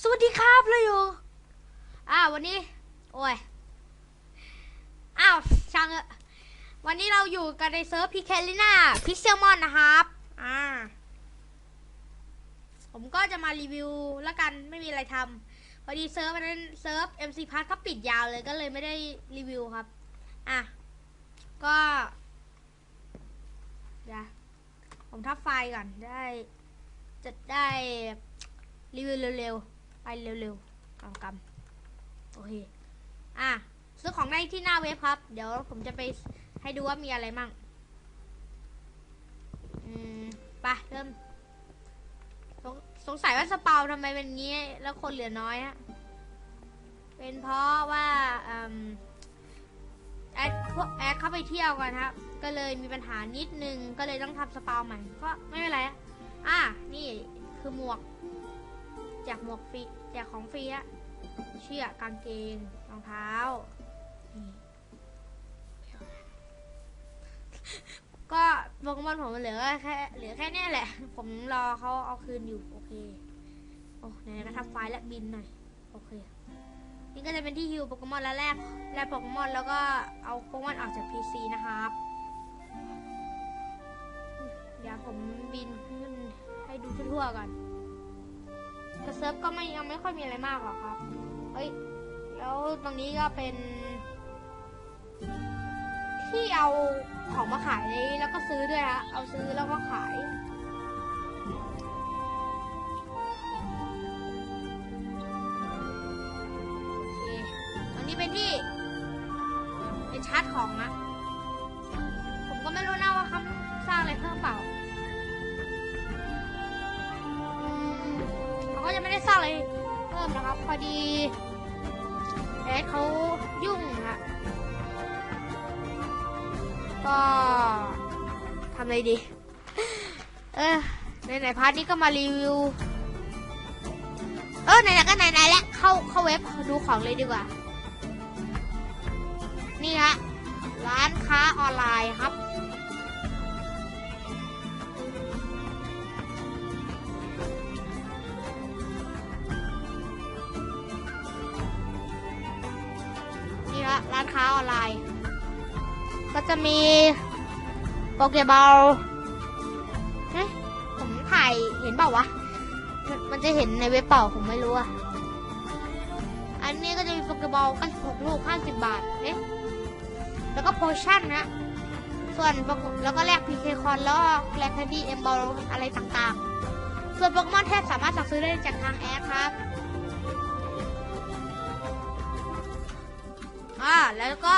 สวัสดีครับเลยอยู่อ่าวันนี้ โอ้ย อ้าวช่างเถอะวันนี้เราอยู่กันในเซิร์ฟพีแคลิน่าพิกเซลมอนนะครับ อ่า ผมก็จะมารีวิวแล้วกันไม่มีอะไรทำพอดีเซิร์ฟวันนั้นเซิร์ฟ MC p a s เขาปิดยาวเลยก็เลยไม่ได้รีวิวครับ อะ ก็เดี๋ยวผมทับไฟล์ก่อนได้ จะได้รีวิวเร็วๆ ไปเร็วๆกำกำโอเค อะ ซื้อของได้ที่หน้าเว็บครับ เดี๋ยวผมจะไปให้ดูว่ามีอะไรมั่ง อืม ไป เริ่ม สงสัยว่าสเปาทำไมเป็นงี้แล้วคนเหลือน้อยฮะเป็นเพราะว่าอแอดพวกแอดเข้าไปเที่ยวกันครับ ก็เลยมีปัญหานิดนึงก็เลยต้องทำสเปาใหม่ก็ไม่เป็นไรอะอะนี่คือหมวกแจกหมวกฟรีแจกของฟรีอะเชือกกางเกงรองเท้า โปเกมอนผมมันเหลือแค่เหลือแค่เนี้ยแหละ ผมรอเขาเอาคืนอยู่โอเคโอ้ไหนก็ทำไฟล์และบินหน่อยโอเคนี่ก็จะเป็นที่ฮิวโปเกมอนแล้วแรกแรกโปเกมอนแล้วก็เอาโปเกมอนออกจาก PC นะครับ เดี๋ยวผมบินขึ้นให้ดูทั่วๆก่อนกระเซิร์ฟก็ไม่ยังไม่ค่อยมีอะไรมากหรอกครับเอ้ย แล้วตรงนี้ก็เป็น ที่เอา ของมาขายแล้วก็ซื้อด้วยฮะเอาซื้อแล้วก็ขายโอเคตรงนี้เป็นที่ เป็นชาร์จของนะผมก็ไม่รู้นะว่าเขาสร้างอะไรเพิ่มเปล่าเขาก็จะไม่ได้สร้างอะไรเพิ่มนะครับ พอดีแอดเขายุ่งฮะ ก็ทำอะไรดี เออในไหนๆพาร์ทนี้ก็มารีวิว เออไหนๆก็ไหนๆแล้วเข้าเข้าเว็บดูของเลยดีกว่า นี่ฮะร้านค้าออนไลน์ครับ นี่ฮะร้านค้าออนไลน์ ก็จะมีโปเกบอลเฮ้ยผมถ่ายเห็นเปล่าวะมันมันจะเห็นในเว็บเปล่าผมไม่รู้อะอันนี้ก็จะมีโปเกบอล96ลูก50บาท เอ๊ะ แล้วก็โพชั่นนะ ส่วนแล้วก็แลกพีเคคอนแล้วก็แลกแคนดี้เอ็มบอลอะไรต่างๆ ส่วนโปเกมอนแทบสามารถสั่งซื้อได้จากทางแอปครับอ่าแล้วก็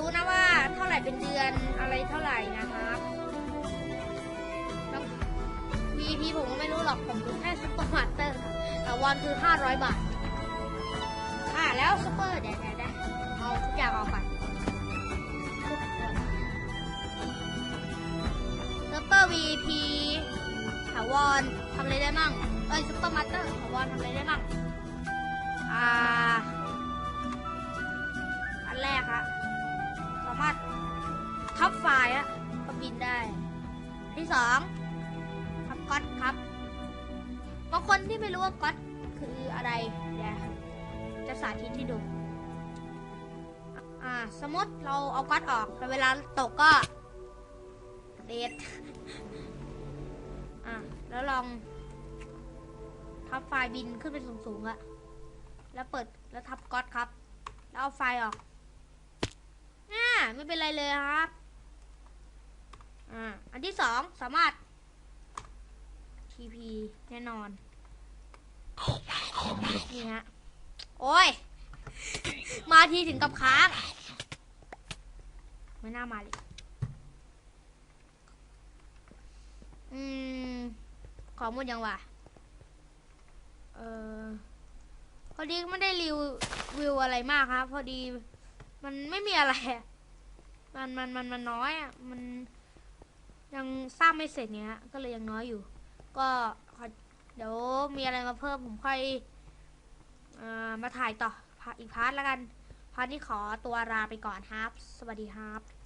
รู้นะว่าเท่าไหร่เป็นเดือนอะไรเท่าไหร่นะครับแล้ว VP ผมก็ไม่รู้หรอก ผมรู้แค่ซุปเปอร์มาสเตอร์ถาวรคือ 500 บาท อ่าแล้วซุปเปอร์เดี๋ยวเดี๋ยวเดะเอาทุกอย่างออกก่อนซุปเปอร์ VP ถาวรทำอะไรได้มั่ง เอ้ยซุปเปอร์มาสเตอร์ถาวรทำอะไรได้มั่ง อ่า สองทับก๊อตครับบางคนที่ไม่รู้ว่าก๊อตคืออะไรเดี๋ยวจะสาธิตให้ดู อ่า สมมติเราเอาก๊อตออกแต่เวลาตกก็เดดอ่าแล้วลองทับไฟล์บินขึ้นไปสูงๆอะแล้วเปิดแล้วทับก๊อตครับ แล้วเอาไฟล์ออกอ่าไม่เป็นไรเลยครับ อ่า อันที่สองสามารถ TP แน่นอน นี่ฮะ โอ้ย มาทีถึงกับค้าง ไม่น่ามาเลย อืม ของหมดยังวะ เออพอดีไม่ได้รีวิวอะไรมากครับ พอดี มันไม่มีอะไร มันมันมันมันน้อยอะ มัน ยังสร้างไม่เสร็จเนี้ย ก็เลยยังน้อยอยู่ ก็ขอเดี๋ยวมีอะไรมาเพิ่มผมค่อยอมาถ่ายต่ออีกพาร์ทแล้วกัน พาร์ทนี้ขอตัวลาไปก่อนครับ สวัสดีครับ